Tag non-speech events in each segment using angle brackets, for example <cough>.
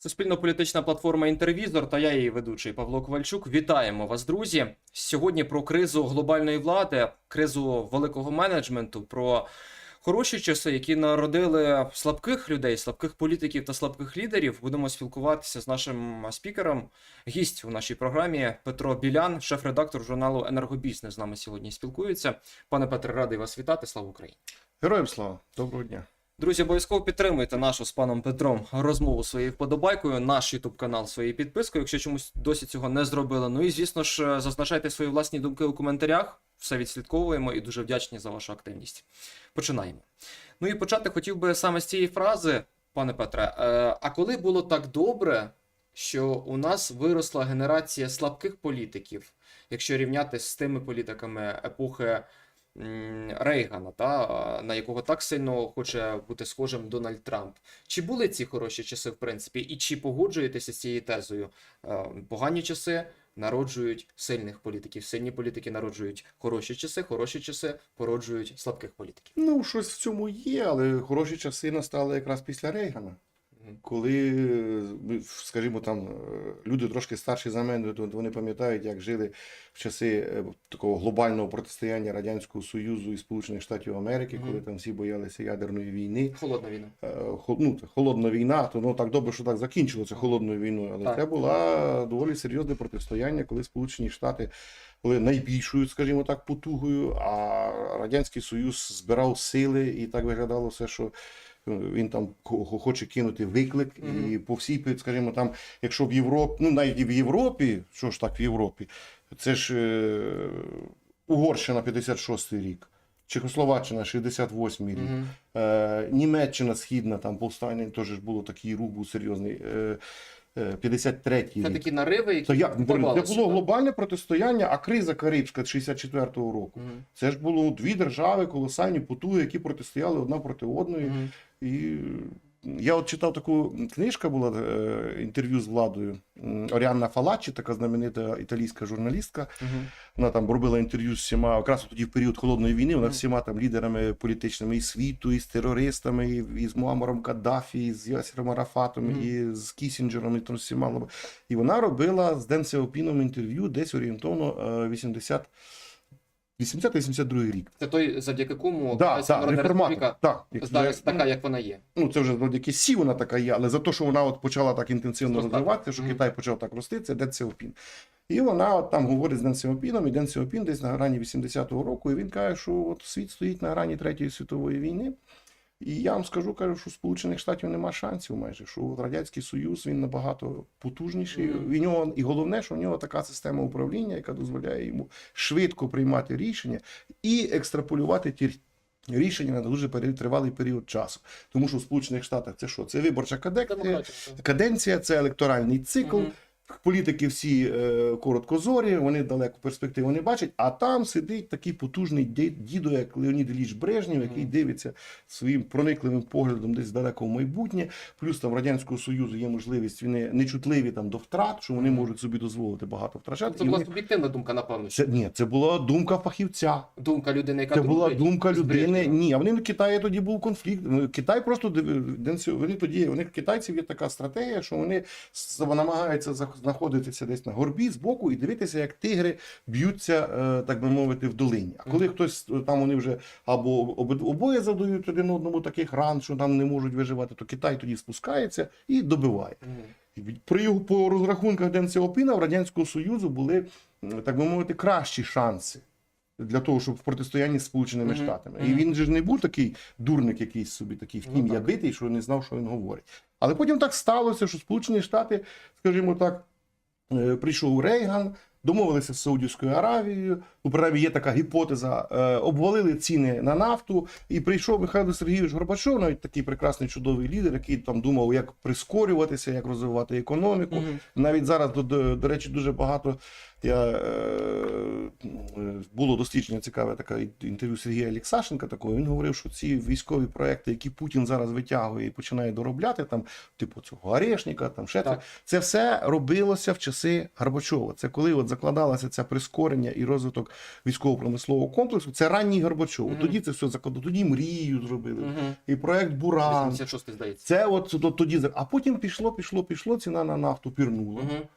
Суспільно-політична платформа Інтервізор та я її ведучий Павло Ковальчук. Вітаємо вас, друзі. Сьогодні про кризу глобальної влади, кризу великого менеджменту, про хороші часи, які народили слабких людей, слабких політиків та слабких лідерів. Будемо спілкуватися з нашим спікером. Гість у нашій програмі Петро Білян, шеф-редактор журналу Енергобізнес. З нами сьогодні спілкується. Пане Петре, радий вас вітати. Слава Україні! Героям слава, доброго дня. Друзі, обов'язково підтримуйте нашу з паном Петром розмову своєю вподобайкою, наш ютуб канал своєю підпискою, якщо чомусь досі цього не зробили. Ну і звісно ж, зазначайте свої власні думки у коментарях. Все відслідковуємо і дуже вдячні за вашу активність. Починаємо. Ну і почати хотів би саме з цієї фрази, пане Петре. Е, а коли було так добре, що у нас виросла генерація слабких політиків, якщо рівняти з тими політиками епохи Рейгана, та, на якого так сильно хоче бути схожим Дональд Трамп. Чи були ці хороші часи, в принципі, і чи погоджуєтеся з цією тезою? Е, Погані часи народжують сильних політиків, сильні політики народжують хороші часи, хороші часи породжують слабких політиків. Ну, щось в цьому є, але хороші часи настали якраз після Рейгана. Коли, е, скажімо, там е, люди трошки старші за мене, то вони пам'ятають, як жили в часи е, такого глобального протистояння Радянського Союзу і Сполучених Штатів Америки, коли там всі боялися ядерної війни. Холодна війна. Е, ну, холодна війна, то ну так добре, що так закінчилося холодною війною. Але Так. це була доволі серйозне протистояння, коли Сполучені Штати були найбільшою, скажімо так, потугою, а Радянський Союз збирав сили, і так виглядало все, що. Е, Він там хо- хо- хоче кинути виклик, Мгм. і по всій, скажімо, там, якщо в Європі, ну навіть і в Європі, що ж так в Європі, це ж е, Угорщина 56 рік, Чехословаччина 68 рік, Мгм. Е, Німеччина східна, там повстання теж було такий рух був серйозний. Е, е, 53-й Це такі нариви, які То як це було так? глобальне протистояння, а криза Карибська 64-го року. Мгм. Це ж було дві держави, колосальні потуги, які протистояли одна проти одної. Мгм. І я от читав таку книжка, була е, інтерв'ю з владою. Оріанна Фалачі, така знаменита італійська журналістка. Мгм. Вона там робила інтерв'ю з всіма, якраз тоді в період холодної війни, вона всіма там лідерами політичними і світу, і з терористами, і, і з Муамаром Каддафі, і з Ясіром Арафатом, Мгм. і з Кісінджером, і там всіма. І вона робила з Ден Сяопіном інтерв'ю десь орієнтовно е, 80 80-82 рік. Це той, завдяки кому Да, Китайська реформатор. Так, як- зараз ну, така, як вона є. Ну, це вже завдяки Сі вона така є, але за те, що вона от почала так інтенсивно розвиватися, що. Китай почав так рости, це Ден Сяопін. І вона от там говорить з Ден Сяопіном, і Ден Сяопін десь на грані 80-го року, і він каже, що от світ стоїть на грані Третьої світової війни. І я вам скажу, кажу, що Сполучених Штатів нема шансів майже, що Радянський Союз він набагато потужніший. Мгм. В нього, і головне, що в нього така система управління, яка дозволяє йому швидко приймати рішення і екстраполювати ті рішення на дуже тривалий період часу. Тому що в Сполучених Штатах це що? Це виборча каденція, каденція, це електоральний цикл. Мгм. Політики всі е, короткозорі, вони далеку перспективу не бачать, а там сидить такий потужний ді- дідо, як Леонід Ілліч Брежнєв, який дивиться своїм проникливим поглядом десь далеко в майбутнє. Плюс там в Радянського Союзу є можливість, вони нечутливі там до втрат, що вони можуть собі дозволити багато втрачати. Це І була вони- суб'єктивна думка, напевно. Це ні, це була думка фахівця. Думка людини, яка Це була думка людини. Ні, а вони в Китаї тоді був конфлікт. Ну, Китай просто вони тоді. У них китайців є така стратегія, що вони намагаються знаходитися десь на горбі збоку і дивитися, як тигри б'ються, е, так би мовити, в долині. А коли хтось е, там вони вже або обоє завдають один одному таких ран, що там не можуть виживати, то Китай тоді спускається і добиває. При його по розрахунках Ден Сяопіна в Радянського Союзу були, так би мовити, кращі шанси для того, щоб в протистоянні з Сполученими Мгм, Штатами. мгм. І він же не був такий дурник, якийсь собі такий Ну, втім так. ябитий, що не знав, що він говорить. Але потім так сталося, що Сполучені Штати, скажімо так, прийшов Рейган. Домовилися з Саудівською Аравією, у принаймні є така гіпотеза, е, обвалили ціни на нафту, і прийшов Михайло Сергійович Горбачов, навіть такий прекрасний чудовий лідер, який там думав, як прискорюватися, як розвивати економіку. Угу. Навіть зараз, до, до речі, дуже багато Я, е, було дослідження цікаве таке інтерв'ю Сергія Олексашенка. Такого він говорив, що ці військові проекти, які Путін зараз витягує і починає доробляти, там, типу цього Орешника, там ще Так. це, це все робилося в часи Горбачова. Це коли от закладалося це прискорення і розвиток військово-промислового комплексу. Це ранній Горбачов. Мгм. Тоді це все закладно. Тоді мрію зробили. Угу. І проект Буран. 86 здається. Це от то- тоді, а потім пішло, пішло, пішло, ціна на нафту пірнула. Угу.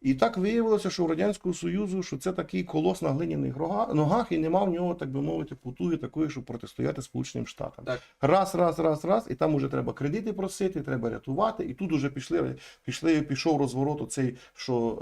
І так виявилося, що у Радянського Союзу, що це такий колос на глиняних ногах, і нема в нього, так би мовити, потуги такої, щоб протистояти Сполученим Штатам. Так. Раз, раз, раз, раз, і там уже треба кредити просити, треба рятувати. І тут уже пішли, пішли, пішов розворот оцей, що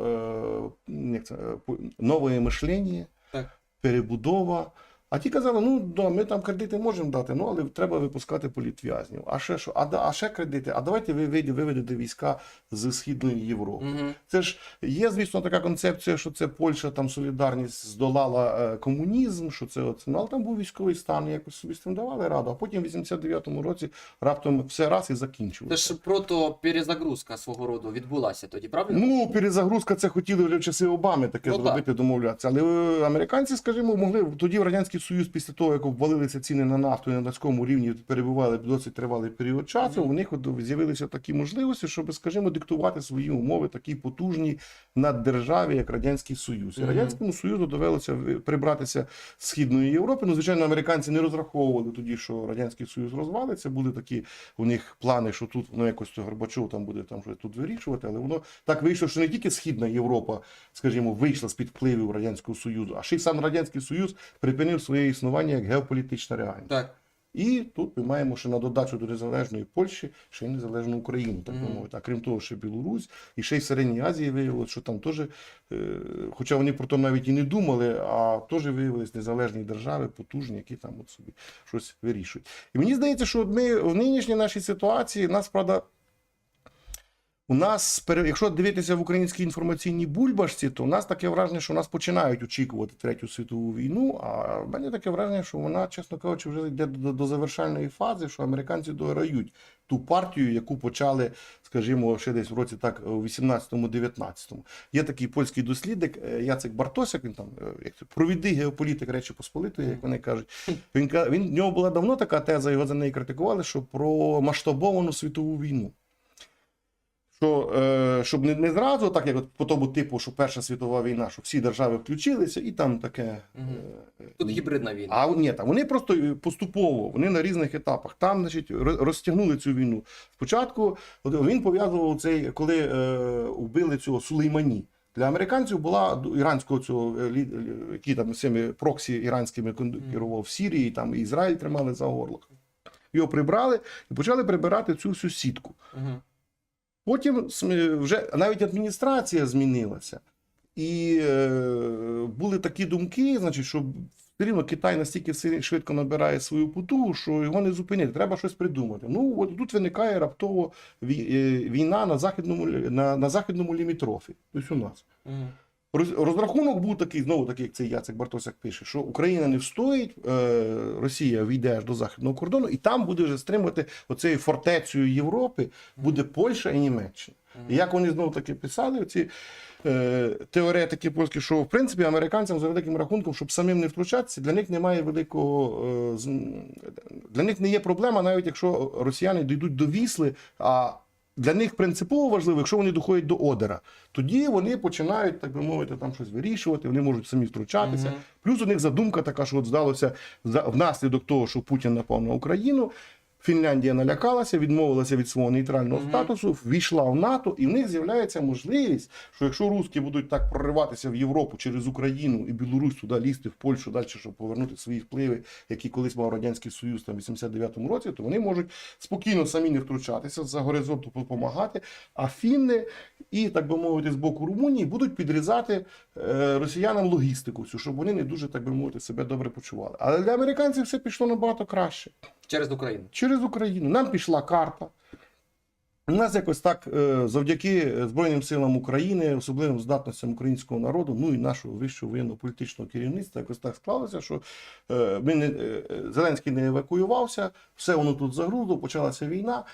е, як це, е, нове мишлення, Так. перебудова. А ті казали, ну да, ми там кредити можемо дати, ну але треба випускати політв'язнів. А ще що? А, а ще кредити? А давайте ви вийде- виведете війська з Східної Європи. Угу. Це ж є, звісно, така концепція, що це Польща там солідарність здолала е, комунізм, що це оце. Ну, але там був військовий стан, якось собі з цим давали раду. А потім в 89-му році раптом все раз і Це ж прото перезагрузка свого роду відбулася тоді, правильно? Ну, перезагрузка це хотіли вже в часи Обами таке Ну, так. зробити, домовлятися. Але е, американці, скажімо, могли тоді в Радянський Союз, після того, як обвалилися ціни на нафту і на нацькому рівні перебували досить тривалий період часу, у них з'явилися такі можливості, щоб, скажімо, диктувати свої умови такі потужні наддержаві, як Радянський Союз. І Радянському Союзу довелося прибратися з Східної Європи. Ну, звичайно, американці не розраховували тоді, що Радянський Союз розвалиться. Були такі у них плани, що тут ну, якось Горбачов там буде там щось тут вирішувати, але воно так вийшло, що не тільки Східна Європа, скажімо, вийшла з під впливів Радянського Союзу, а ще й сам Радянський Союз припинив своє існування як геополітична реальність. Так. І тут ми маємо ще на додачу до незалежної Польщі ще й незалежну Україну, так би мовити. А крім того, ще Білорусь, і ще й в Середній Азії виявилося, що там теж, е, хоча вони про то навіть і не думали, а теж виявились незалежні держави, потужні, які там от собі щось вирішують. І мені здається, що ми в нинішній нашій ситуації нас, правда. У нас, якщо дивитися в українській інформаційній бульбашці, то у нас таке враження, що нас починають очікувати третю світову війну. А в мене таке враження, що вона, чесно кажучи, вже йде до, до завершальної фази, що американці дограють ту партію, яку почали, скажімо, ще десь в році так у 18-19. Є такий польський дослідник е, Яцек Бартосяк, він там е, як провідний геополітик Речі Посполитої, як вони кажуть. Він він в нього була давно така теза, його за неї критикували, що про масштабовану світову війну. Що, е, щоб не, не зразу, так як от по тому типу, що Перша світова війна, що всі держави включилися, і там таке. Мгм. е, Тут гібридна війна. а ні, там вони просто е, поступово, вони на різних етапах. Там, значить, розтягнули цю війну. Спочатку от він пов'язував цей, коли е, вбили цього Сулеймані. Для американців була іранського цього е, які там цими проксі іранськими керував в Сірії, там Ізраїль тримали за горло. Його прибрали і почали прибирати цю всю сітку. Потім вже навіть адміністрація змінилася. І е, були такі думки, значить, що все рівно Китай настільки швидко набирає свою путу, що його не зупинити. Треба щось придумати. Ну, от тут виникає раптово е, війна на західному, на, на західному лімітрофі. Тобто у нас. Роз- Розрахунок був такий, знову такий, як цей Яцек Бартосяк пише, що Україна не встоїть, е, Росія війде аж до західного кордону, і там буде вже стримувати оцею фортецею Європи, буде Польща і Німеччина. І як вони знову таки писали, ці е, теоретики польські, що в принципі американцям за великим рахунком, щоб самим не втручатися, для них немає великого е, для них не є проблема, навіть якщо росіяни дійдуть до Вісли. а для них принципово важливо, якщо вони доходять до Одера, тоді вони починають, так би мовити, там щось вирішувати, вони можуть самі втручатися. Плюс у них задумка така, що от здалося внаслідок того, що Путін напав на Україну. Фінляндія налякалася, відмовилася від свого нейтрального Мгм. статусу, ввійшла в НАТО, і в них з'являється можливість, що якщо русські будуть так прориватися в Європу через Україну і Білорусь туди лізти в Польщу далі, щоб повернути свої впливи, які колись мав радянський союз там в 89-му році, то вони можуть спокійно самі не втручатися за горизонту допомагати. А фінни і так би мовити, з боку Румунії будуть підрізати е, росіянам логістику, всю, щоб вони не дуже так би мовити себе добре почували. Але для американців все пішло набагато краще Через Україну. через Україну. Нам пішла карта. У нас якось так, е, завдяки Збройним силам України, особливим здатностям українського народу, ну і нашого вищого воєнно-політичного керівництва, якось так склалося, що е, ми не, е, Зеленський не евакуювався, все воно тут загрузло, почалася війна.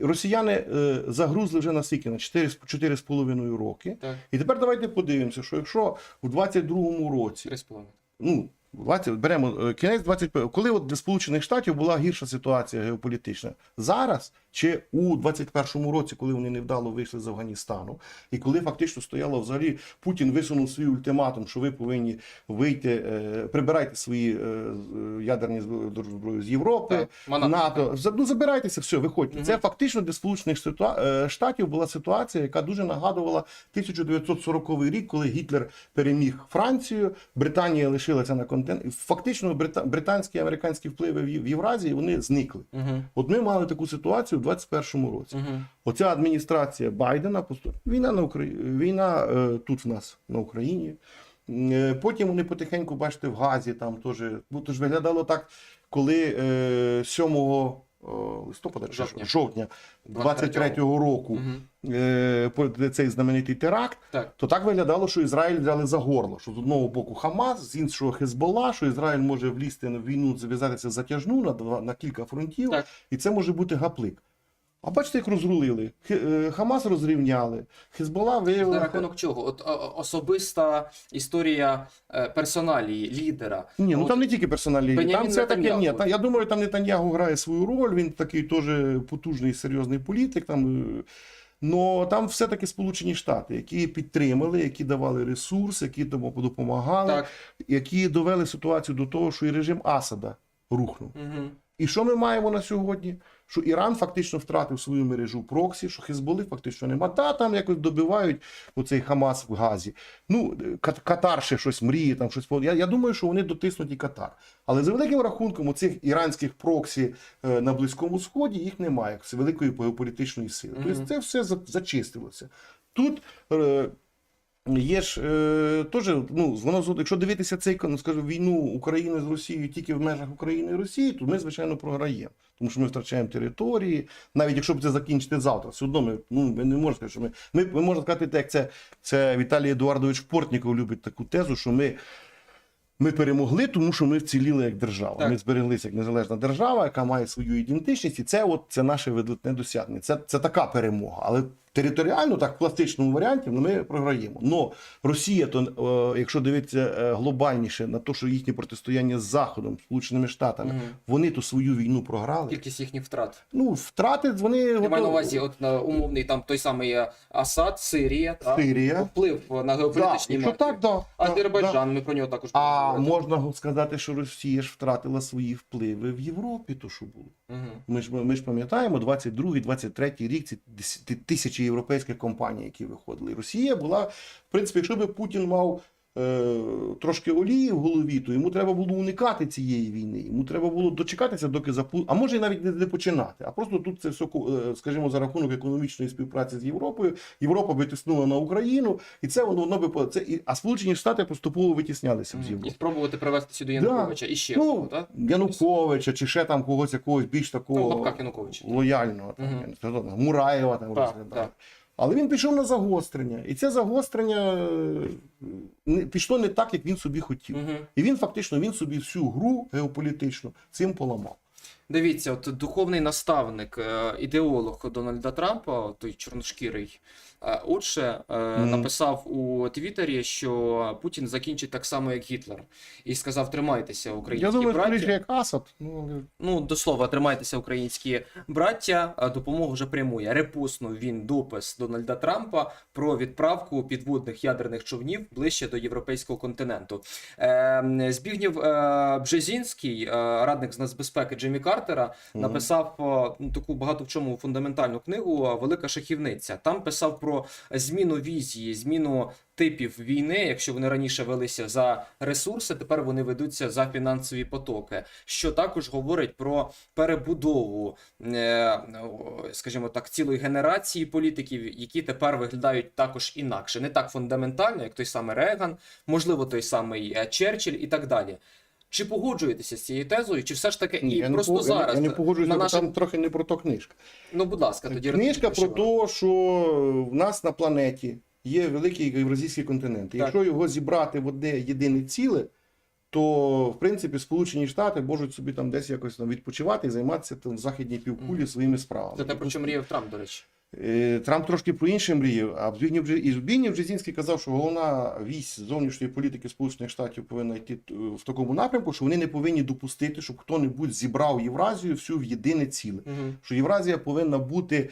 Росіяни загрузли вже на скільки? На 4,5 роки. Так, І тепер давайте подивимося, що якщо у 22-му році три з половиною. ну, 20, беремо е, кінець 21, коли от для Сполучених Штатів була гірша ситуація геополітична. Зараз чи у 21-му році, коли вони невдало вийшли з Афганістану, і коли фактично стояло взагалі Путін висунув свій ультиматум, що ви повинні вийти, е, прибирайте свої е, ядерні зброї з Європи, Так, НАТО. Ну, забирайтеся, все, виходьте. Мгм. Це фактично для Сполучених е, Штатів була ситуація, яка дуже нагадувала 1940 рік, коли Гітлер переміг Францію, Британія лишилася на континенті. Фактично, брита- британські і американські впливи в Євразії вони зникли. Угу. От ми мали таку ситуацію 21-му році. Угу. Оця адміністрація Байдена поступ... війна на Украї... війна е, тут в нас на Україні. Е, Потім вони потихеньку, бачите, в Газі там теж. Ну, ж виглядало так, коли е, 7 листопада Жовтня. жовтня 23-го року Угу. е, цей знаменитий теракт, Так. то так виглядало, що Ізраїль взяли за горло. Що з одного боку Хамас, з іншого Хезбола, що Ізраїль може влізти на війну, зав'язатися затяжну на, два- на кілька фронтів, Так. і це може бути гаплик. А бачите, як розрулили. Е, Хамас розрівняли, Хезбола За виявила. рахунок чого? От особиста історія е, персоналії, лідера. Ні, ну От там не тільки персональні. Бенямін Там все таке. Ні, та, я думаю, там Нетаньягу грає свою роль. Він такий теж потужний, серйозний політик. Там, е, но там все-таки Сполучені Штати, які підтримали, які давали ресурс, які тому допомагали, Так. які довели ситуацію до того, що і режим Асада рухнув. Угу. І що ми маємо на сьогодні? Що Іран фактично втратив свою мережу проксі, що Хезболи фактично нема. Та там якось добивають оцей Хамас в Газі. Ну, Катар ще щось мріє, там щось. по- Я, я думаю, що вони дотиснуть і Катар. Але за великим рахунком, оцих іранських проксі е, на Близькому Сході їх немає, як з великої геополітичної сили. Мгм. Тобто це все за- зачистилося. Тут. Є ж е, теж, ну, воно, якщо дивитися цей ну, скажімо, війну України з Росією тільки в межах України і Росії, то ми, звичайно, програємо. Тому що ми втрачаємо території. Навіть якщо б це закінчити завтра, все одно ми, ну, ми не можемо сказати, що ми. Ми, ми можемо сказати, так, як це, це Віталій Едуардович Портніков любить таку тезу, що ми. Ми перемогли, тому що ми вціліли як держава. Так. Ми збереглися як незалежна держава, яка має свою ідентичність, і це от це наше видатне досягнення. Це, це така перемога. Але територіально, так в класичному варіанті, ну, ми програємо. Но Росія, то е, якщо дивитися е, глобальніше на те, що їхнє протистояння з Заходом, Сполученими Штатами, Мгм. вони то свою війну програли. Кількість їхніх втрат. Ну втрати вони Я маю на увазі, от на умовний там той самий е, Асад, Сирія, та Сирія. вплив на Да, геополітичні марки. так, да, да, да. Азербайджан, ми про нього також А можна сказати, що Росія ж втратила свої впливи в Європі, то що було. Мгм. Ми ж ми ж пам'ятаємо 22 23 рік ці дес- тисячі європейських компаній, які виходили. Росія була, в принципі, якщо би Путін мав трошки олії в голові, то йому треба було уникати цієї війни. Йому треба було дочекатися, доки запу... а може і навіть не, починати. А просто тут це все, е, скажімо, за рахунок економічної співпраці з Європою. Європа витиснула на Україну, і це воно воно би це і а Сполучені Штати поступово витіснялися з Європи. І спробувати привести сюди Да. Януковича і ще Ну, так? Януковича чи ще там когось якогось більш такого лапках Януковича. лояльного, там, там, Мураєва там Так, так. Але він пішов на загострення. І це загострення е, не- пішло не так, як він собі хотів. Угу. І він фактично він собі всю гру геополітичну цим поламав. Дивіться, от духовний наставник, е, ідеолог Дональда Трампа, той чорношкірий, отже, е, Мгм. написав у Твіттері, що Путін закінчить так само, як Гітлер, і сказав: тримайтеся, українські Я думаю, браття. скоріше як Асад. Ну, Ну, до слова, тримайтеся, українські браття. а Допомогу вже прямує. Репостнув він допис Дональда Трампа про відправку підводних ядерних човнів ближче до європейського континенту. Е, Збігнів е, Бжезінський, е, радник з нацбезпеки Джиммі Картера, написав е, ну, таку багато в чому фундаментальну книгу е, Велика шахівниця. Там писав про зміну візії, зміну типів війни. Якщо вони раніше велися за ресурси, тепер вони ведуться за фінансові потоки. Що також говорить про перебудову, е, скажімо так, цілої генерації політиків, які тепер виглядають також інакше, не так фундаментально, як той самий Реган, можливо, той самий е, Черчилль і так далі. Чи погоджуєтеся з цією тезою, чи все ж таки Ні, і я, просто не- зараз я не погоджуюся, бо наших... там трохи не про то книжка. Ну, будь ласка, тоді Книжка про те, що в нас на планеті є великий євразійський континент. Так. Якщо його зібрати в одне єдине ціле, то в принципі Сполучені Штати можуть собі там десь якось там відпочивати і займатися там в західній півкулі своїми справами. Це те, про що мріяв Трамп, до речі. Е, Трамп трошки про інше мріяв, а Збігнів, і Збігнєв Бжезінський казав, що головна вісь зовнішньої політики Сполучених Штатів повинна йти е, в такому напрямку, що вони не повинні допустити, щоб хто-небудь зібрав Євразію всю в єдине ціле. Угу. Що Євразія повинна бути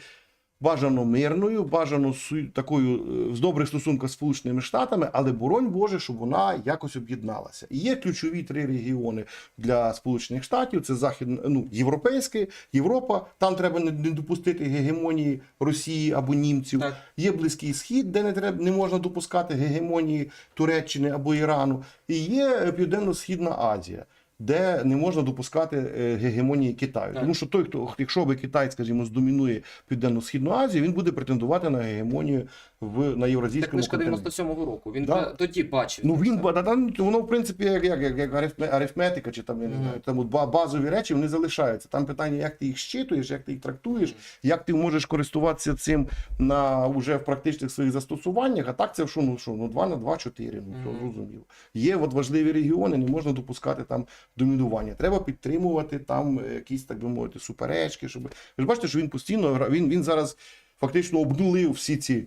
бажано мирною, бажано такою е, з добрих стосунках з Сполученими Штатами, але боронь Боже, щоб вона якось об'єдналася. І є ключові три регіони для Сполучених Штатів: це західне, ну, європейське, Європа. Там треба не допустити гегемонії Росії або німців. Так. Є Близький Схід, де не треба не можна допускати гегемонії Туреччини або Ірану. І є е, Південно-Східна Азія. Де не можна допускати е, гегемонії Китаю, тому що той, хто якщо би Китай, скажімо, здомінує південно-східну Азію, він буде претендувати на гегемонію в на євразійському книжка континенті. 97-го року. Він Да. тоді бачив. Ну він да, да, ну, воно в принципі як, як, як, як арифметика, чи там я не знаю, там базові речі вони залишаються. Там питання, як ти їх щитуєш, як ти їх трактуєш, як ти можеш користуватися цим на уже в практичних своїх застосуваннях. А так це що, ну що, ну 2 на 2, 4, ну то зрозуміло. Є от важливі регіони, не можна допускати там домінування. Треба підтримувати там е, якісь, так би мовити, суперечки. Щоб... Ви ж бачите, що він постійно він, він зараз фактично обнулив всі ці.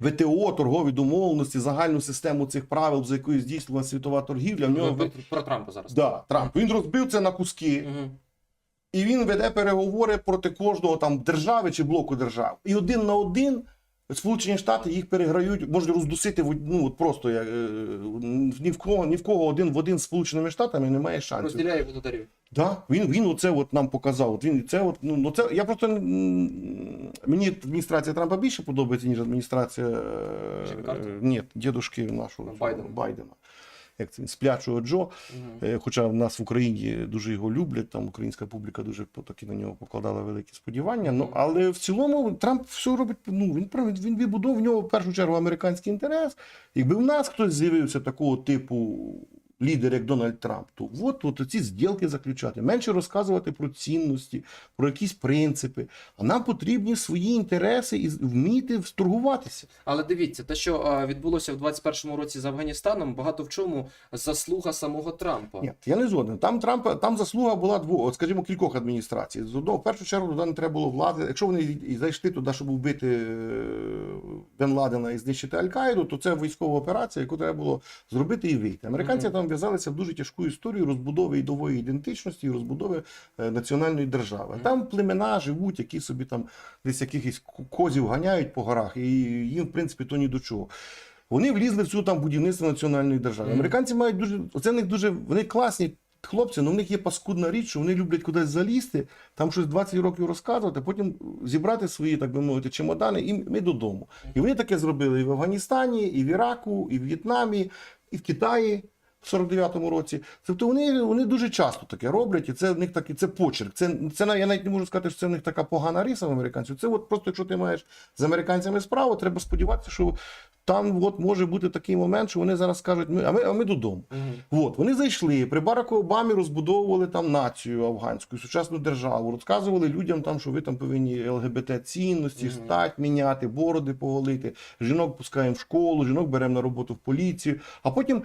ВТО, торгові домовленості, загальну систему цих правил, за якою здійснювалася світова торгівля. В нього Ви про, Трампа зараз. да, Трамп. Він розбив це на куски, Угу. і він веде переговори проти кожного там держави чи блоку держав. І один на один Сполучені Штати їх переграють, можуть роздусити ну, от просто як, е, ні в кого, ні в кого один в один з Сполученими Штатами немає шансів. Розділяє володарів. Да, він, він оце от нам показав. От він це от, ну, ну це я просто мені адміністрація Трампа більше подобається, ніж адміністрація е, ні, дідушки нашого Байдена. Байдена. Як це він сплячого Джо. Угу. Е, Хоча в нас в Україні дуже його люблять, там українська публіка дуже таки на нього покладала великі сподівання. Ну але в цілому Трамп все робить. Ну він він відбудовував в нього в першу чергу американський інтерес. Якби в нас хтось з'явився такого типу. Лідер, як Дональд Трамп, то от, от ці зділки заключати, менше розказувати про цінності, про якісь принципи. А нам потрібні свої інтереси і вміти торгуватися. Але дивіться, те, що відбулося в 21-му році з Афганістаном, багато в чому заслуга самого Трампа. Ні, я не згоден. Там Трампа там заслуга була двох, от, скажімо, кількох адміністрацій. З одного, в першу чергу, туди не треба було влади. Якщо вони і- зайшли туди, щоб вбити е, Бен Ладена і знищити Аль-Каїду, то це військова операція, яку треба було зробити і вийти. Американці Мгм. там в'язалися в дуже тяжку історію розбудови ідової ідентичності і розбудови е, національної держави. Там племена живуть, які собі там десь якихось козів ганяють по горах, і їм, в принципі, то ні до чого. Вони влізли в цю там будівництво національної держави. Американці мають дуже оце в них дуже вони класні хлопці, але в них є паскудна річ, що вони люблять кудись залізти, там щось 20 років розказувати, потім зібрати свої, так би мовити, чемодани, і ми додому. І вони таке зробили і в Афганістані, і в Іраку, і в В'єтнамі, і в Китаї. В 49-му році, тобто вони, вони дуже часто таке роблять, і це в них такий це почерк. Це, це я навіть не можу сказати, що це в них така погана риса в американців. Це от просто, якщо ти маєш з американцями справу, треба сподіватися, що там от може бути такий момент, що вони зараз скажуть, ми, а ми, а ми додому. Угу. От вони зайшли. При Бараку Обамі розбудовували там націю афганську, сучасну державу. Розказували людям там, що ви там повинні ЛГБТ цінності, Мгм. стать міняти, бороди поголити. Жінок пускаємо в школу, жінок беремо на роботу в поліцію. А потім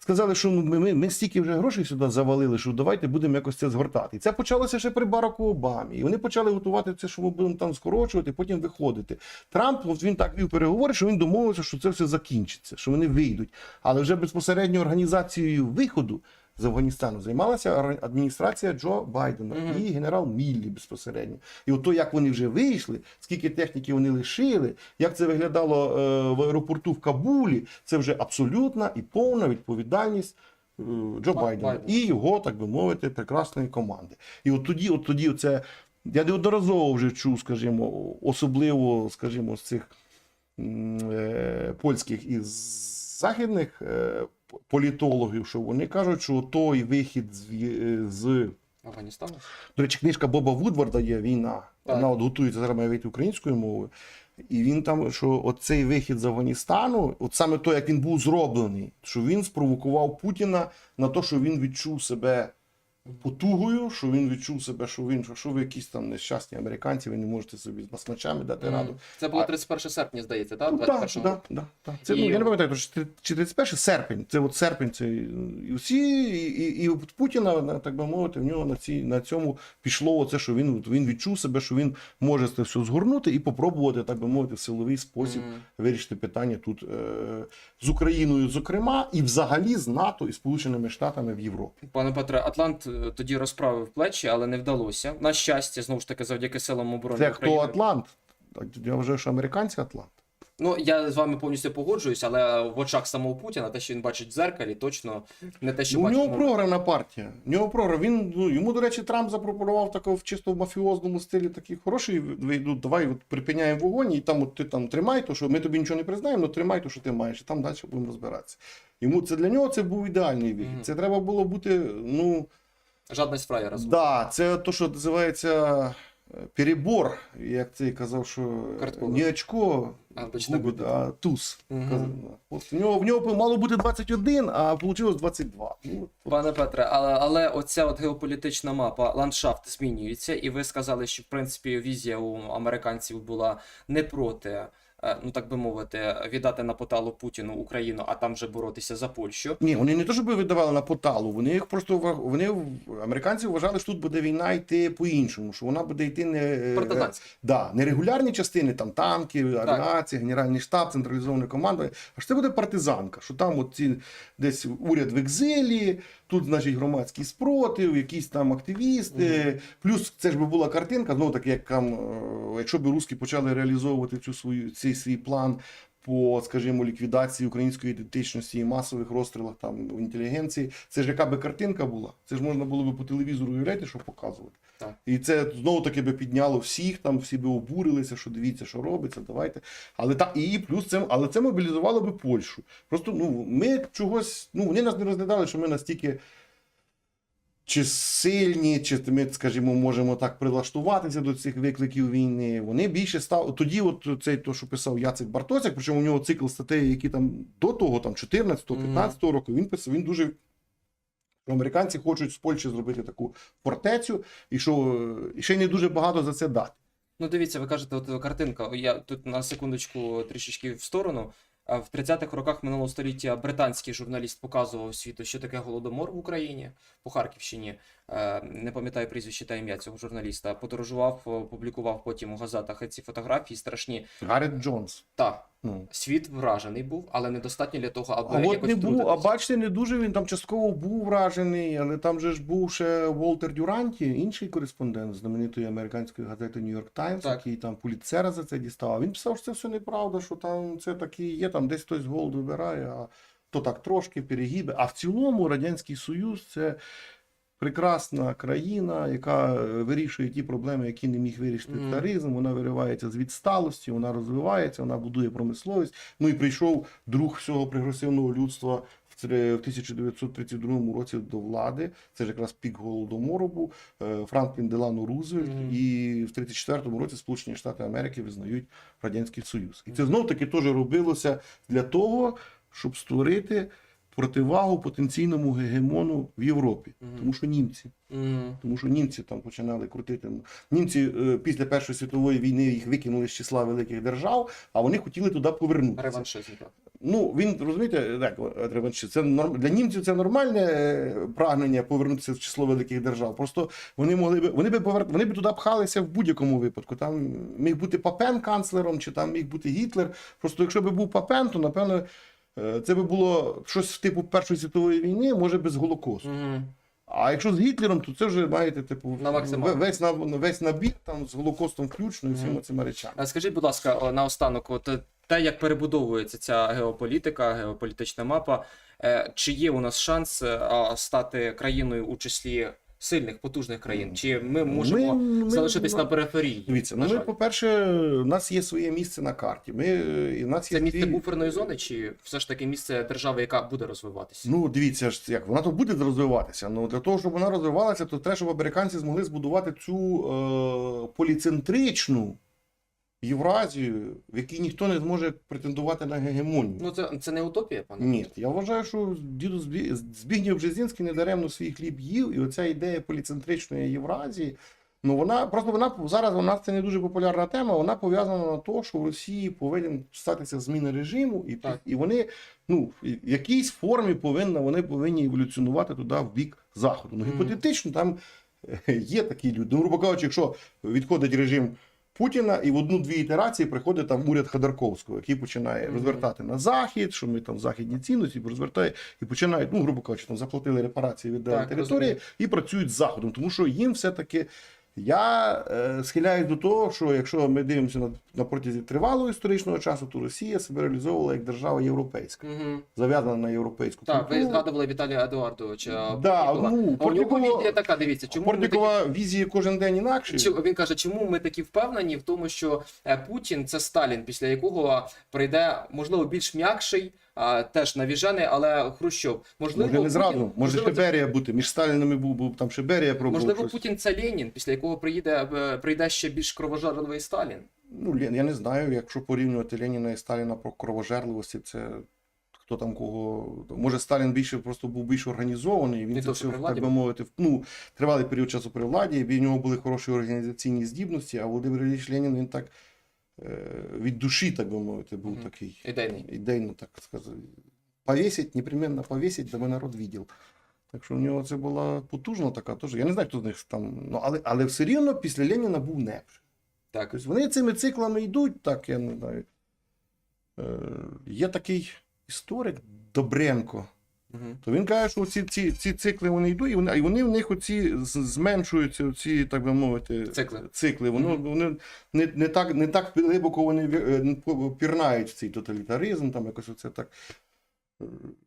сказали, що ну, ми, ми, ми стільки вже грошей сюди завалили, що давайте будемо якось це згортати. Це почалося ще при Бараку Обамі. І вони почали готувати це, що ми будемо там скорочувати, потім виходити. Трамп він так вів переговори, що він домовився, що це все закінчиться, що вони вийдуть. Але вже безпосередньо організацією виходу з Афганістану займалася адміністрація Джо Байдена Мгм. і генерал Міллі безпосередньо. І от то, як вони вже вийшли, скільки техніки вони лишили, як це виглядало е, в аеропорту в Кабулі, це вже абсолютна і повна відповідальність. е, Джо Байдена Байдена. і його, так би мовити, прекрасної команди. І от тоді, от тоді, це я неодноразово вже чув, скажімо, особливо, скажімо, з цих е, польських і західних е, політологів, що вони кажуть, що той вихід з, з Афганістану. до речі, книжка Боба Вудварда є війна. Так. Вона от готується зараз має українською мовою. І він там, що оцей вихід з Афганістану, от саме то, як він був зроблений, що він спровокував Путіна на те, що він відчув себе потугою, що він відчув себе, що він, що ви якісь там нещасні американці, ви не можете собі з басмачами дати Мгм. раду. Це було А- 31 серпня, здається, так? Ну, так, так, так, так. Це, ну, я не пам'ятаю, чи- чи 31 серпень, це от серпень, це і всі, і, і, і у Путіна, на- так би мовити, в нього на, цій, на цьому пішло оце, що він, от він відчув себе, що він може це все згорнути і попробувати, так би мовити, в силовий спосіб Мгм. вирішити питання тут е, з Україною, зокрема, і взагалі з НАТО і Сполученими Штатами в Європі. Пане Петре, Атлант тоді розправив плечі, але не вдалося. На щастя, знову ж таки, завдяки силам оборони Це хто України. Атлант? Так, Я вважаю, що американці Атлант. Ну я з вами повністю погоджуюсь, але в очах самого Путіна, те, що він бачить в дзеркалі, точно не те, що Ну, у нього програна партія. У нього програна. Він, ну, йому, до речі, Трамп запропонував такого в чисто в мафіозному стилі такий хороший. Ну, давай от, припиняємо вогонь, і там от, ти там тримай, то що ми тобі нічого не признаємо, але тримай то, що ти маєш, і там далі будемо розбиратися. Йому це для нього це був ідеальний вихід. Це треба було бути. Ну Жадність фраєра. да, це то, що називається. е, Перебор, як цей казав, що Картковий. не очко А, точно губить, а туз. Казав. От в нього в нього мало бути 21, а вийшло 22. Ну, от. Пане Петре, але, але оця от геополітична мапа, ландшафт змінюється, і ви сказали, що в принципі візія у американців була не проти, е, ну так би мовити, віддати на поталу Путіну Україну, а там вже боротися за Польщу. Ні, вони не то, щоб видавали на поталу, вони їх просто вони американці вважали, що тут буде війна йти по-іншому, що вона буде йти не, е, да, не регулярні частини, там танки, авіація, генеральний штаб, централізоване командування, а що це буде партизанка, що там от ці десь уряд в екзилі, тут, значить, громадський спротив, якісь там активісти. Плюс це ж би була картинка, знову таки, як там, е, якщо б русські почали реалізовувати цю свою цей свій план. По, скажімо, ліквідації української ідентичності і масових розстрілах там в інтелігенції, це ж яка би картинка була? Це ж можна було би по телевізору уявляти, що показувати. Так. І це знову таки би підняло всіх, там всі би обурилися, що дивіться, що робиться, давайте. Але та і плюс це, але це мобілізувало би Польщу. Просто ну ми чогось, ну вони нас не розглядали, що ми настільки. Чи сильні, чи ми, скажімо, можемо так прилаштуватися до цих викликів війни. Вони більше став. Тоді, от цей то, що писав Яцик Бартосяк, причому у нього цикл статей, які там до того, там 14-15 року, він писав, він дуже американці хочуть з Польщі зробити таку фортецю, і що ще не дуже багато за це дати. Ну, дивіться, ви кажете, от картинка. Я тут на секундочку трішечки в сторону. В 30-х роках минулого століття британський журналіст показував світу, що таке голодомор в Україні по Харківщині. Е, Не пам'ятаю прізвище та ім'я цього журналіста. Подорожував, е, публікував потім у газетах ці фотографії страшні. Гаррет Джонс. Так, Ну. світ вражений був, але недостатньо для того, аби А от якось не був, а бачите, не дуже він там частково був вражений, але там же ж був ще Волтер Дюранті, інший кореспондент знаменитої американської газети Нью-Йорк Таймс, Так. який там поліцера за це дістав. Він писав, що це все неправда, що там це такі є, там десь хтось голод вибирає, а то так трошки перегіби. А в цілому Радянський Союз це. Прекрасна країна, яка е, вирішує ті проблеми, які не міг вирішити Мгм. царизм. Вона виривається з відсталості, вона розвивається, вона будує промисловість. Ну і прийшов друг всього прогресивного людства в тре- в 1932 році до влади. Це ж якраз пік голодомору був е, Франклін Делано Рузвельт. Мгм. І в 34-му році Сполучені Штати Америки визнають Радянський Союз. І це знов таки теж робилося для того, щоб створити противагу потенційному гегемону в Європі. Мгм. Тому що німці. Мгм. Тому що німці там починали крутити. Німці е, після Першої світової війни їх викинули з числа великих держав, а вони хотіли туди повернутися. Реваншизм. так. Ну він розумієте, так реванші. Це норм для німців. Це нормальне е, прагнення повернутися в число великих держав. Просто вони могли би вони би повер... вони би туди пхалися в будь-якому випадку. Там міг бути Папен канцлером, чи там міг бути Гітлер. Просто якщо би був Папен, то напевно. Е, Це би було щось типу Першої світової війни, може без Голокосту. Мгм. А якщо з Гітлером, то це вже маєте типу На весь на весь набір там з Голокостом включно і всіма цими речами. А Скажіть, будь ласка, наостанок, от е, те, як перебудовується ця геополітика, геополітична мапа, е, чи є у нас шанс стати країною у числі сильних, потужних країн? Чи ми можемо ми- залишитись ми, на периферії? Дивіться, на ну ми, жаль? по-перше, у нас є своє місце на карті. Ми, і в нас Це є місце свій- буферної зони, чи все ж таки місце держави, яка буде розвиватися? Ну, дивіться як вона то буде розвиватися. Ну для того, щоб вона розвивалася, то треба, щоб американці змогли збудувати цю е, поліцентричну Євразію, в якій ніхто не зможе претендувати на гегемонію. Ну це, це не утопія, пане? Ні, я вважаю, що діду Збі- Збігнєв Бжезінський недаремно свій хліб їв, і оця ідея поліцентричної Євразії. Ну вона просто вона зараз вона це не дуже популярна тема. Вона пов'язана на те, що в Росії повинен статися зміна режиму, і, Так. і вони ну в якійсь формі повинна вони повинні еволюціонувати туди в бік заходу. Ну гіпотетично там е, є такі люди. Ну, грубо кажучи, якщо відходить режим Путіна, і в одну-дві ітерації приходить там уряд Ходорковського, який починає розвертати на захід, що ми там західні цінності розвертає і починають, ну грубо кажучи, там заплатили репарації від Так, території розумію. і працюють з заходом, тому що їм все-таки. Я е, схиляюсь до того, що якщо ми дивимося на, на протязі тривалого історичного часу, то Росія себе реалізовувала як держава європейська, Угу. зав'язана на європейську Так, ви згадували Віталія Едуардовича. Да, ну, А у нього ідея така, дивіться, чому ми такі візія кожен день інакше. Чи- Він каже, чому ми такі впевнені в тому, що е, Путін це Сталін, після якого прийде, можливо, більш м'якший, а, теж навіжений, але Хрущов. Можливо, Може не зразу, Путін- може можливо, це- бути. Між Сталінами був, був там Шиберія пробував. можливо, щось. Путін це Ленін, після якого приїде, е, прийде ще більш кровожерливий Сталін. Ну, я не знаю, якщо порівнювати Леніна і Сталіна по кровожерливості, це хто там кого. Може, Сталін більше просто був більш організований, він це все, так би мовити, ну, тривалий період часу при владі, і в нього були хороші організаційні здібності, а Володимир Ілліч Ленін він так від душі, так би мовити, був Мгм. такий. Ідейний. ідейно, так сказати. Повісить, непременно повісить, даби народ видів. Так що в нього це була потужна така теж. Я не знаю, хто з них там. Ну, але, але все рівно після Леніна був Непш. Так. Тобто вони цими циклами йдуть, так, я не знаю. Е, є такий історик Добренко. Угу. То він каже, що ці, ці, ці цикли вони йдуть, і вони, і вони в них оці зменшуються, оці, так би мовити, Цикли. цикли. Воно, угу. вони не, не, так, не так глибоко вони е, пірнають в цей тоталітаризм, там якось оце так.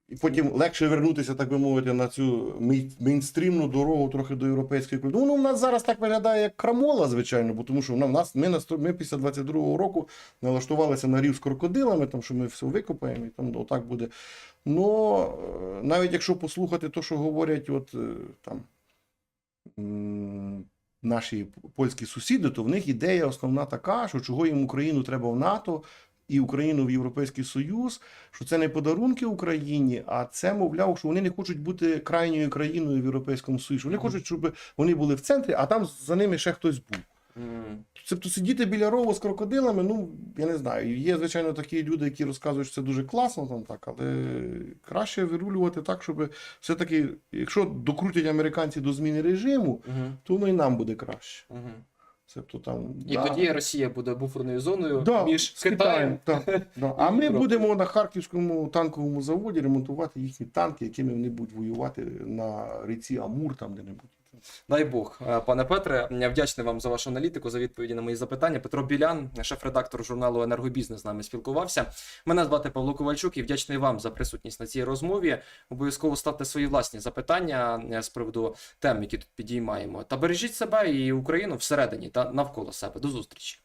І потім легше вернутися, так би мовити, на цю мейнстрімну дорогу трохи до європейської культури. Ну, воно в нас зараз так виглядає, як крамола, звичайно, бо тому що в нас, ми, ми після 22-го року налаштувалися на рів з крокодилами, там, що ми все викопаємо, і там отак буде. Ну, навіть якщо послухати те, що говорять от, е, там, наші польські сусіди, то в них ідея основна така, що чого їм Україну треба в НАТО і Україну в Європейський Союз, що це не подарунки Україні, а це, мовляв, що вони не хочуть бути крайньою країною в Європейському Союзі. Вони хочуть, щоб вони були в центрі, а там за ними ще хтось був. Тобто сидіти біля рову з крокодилами, ну я не знаю. Є, звичайно, такі люди, які розказують, що це дуже класно, там так, але краще вирулювати так, щоб все-таки, якщо докрутять американці до зміни режиму, то воно і нам буде краще. Тобто там І да, тоді Росія буде буферною зоною да, між з Китаєм. так, <laughs> да. А ми Європою. будемо на харківському танковому заводі ремонтувати їхні танки, якими вони будуть воювати на ріці Амур, там де-небудь. Дай Бог, Е, пане Петре, я вдячний вам за вашу аналітику, за відповіді на мої запитання. Петро Білян, шеф-редактор журналу Енергобізнес, з нами спілкувався. Мене звати Павло Ковальчук і вдячний вам за присутність на цій розмові. Обов'язково ставте свої власні запитання е, з приводу тем, які тут підіймаємо. Та бережіть себе і Україну всередині та навколо себе. До зустрічі.